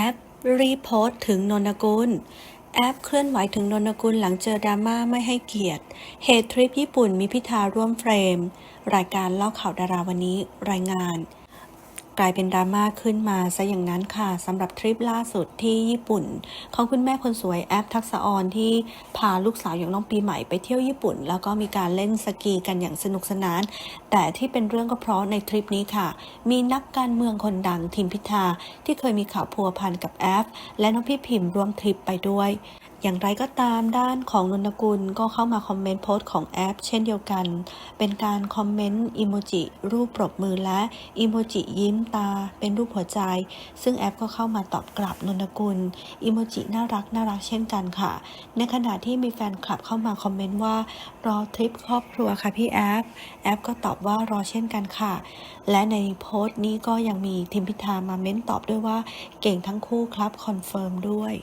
แอปรีโพสต์ถึงนนกุล แอปเคลื่อนไหวถึงนนกุลหลังเจอดราม่าไม่ให้เกียรติ เหตุทริปญี่ปุ่นมีพิธาร่วมเฟรม รายการเล่าข่าวดาราวันนี้รายงาน กลายเป็นดราม่าขึ้นมาซะอย่างนั้นค่ะสำหรับทริปล่าสุดที่ญี่ปุ่น ของคุณแม่คนสวยแอปทักษะออนที่พาลูกสาวอย่างน้องปีใหม่ไปเที่ยวญี่ปุ่น แล้วก็มีการเล่นสกีกันอย่างสนุกสนาน แต่ที่เป็นเรื่องก็เพราะในทริปนี้ค่ะ มีนักการเมืองคนดังทีมพิธาที่เคยมีข่าวพัวพันกับแอฟและน้องพี่พิมพ์ร่วมทริปไปด้วย อย่างไรก็ตามด้านของนนกุลก็เข้ามาคอมเมนต์โพสต์ของแอป เช่นเดียวกัน เป็นการคอมเมนต์อิโมจิรูปปรบมือและอิโมจิยิ้มตา เป็นรูปหัวใจ ซึ่งแอปก็เข้ามาตอบกลับนนกุลอิโมจิน่ารักน่ารักเช่นกันค่ะ ในขณะที่มีแฟนคลับเข้ามาคอมเมนต์ว่ารอทริปครอบครัวค่ะพี่แอปแอปก็ตอบว่ารอเช่นกันค่ะ และในโพสต์นี้ก็ยังมีทีมพิธามาเม้นตอบด้วยว่า เก่งทั้งคู่ครับคอนเฟิร์มด้วย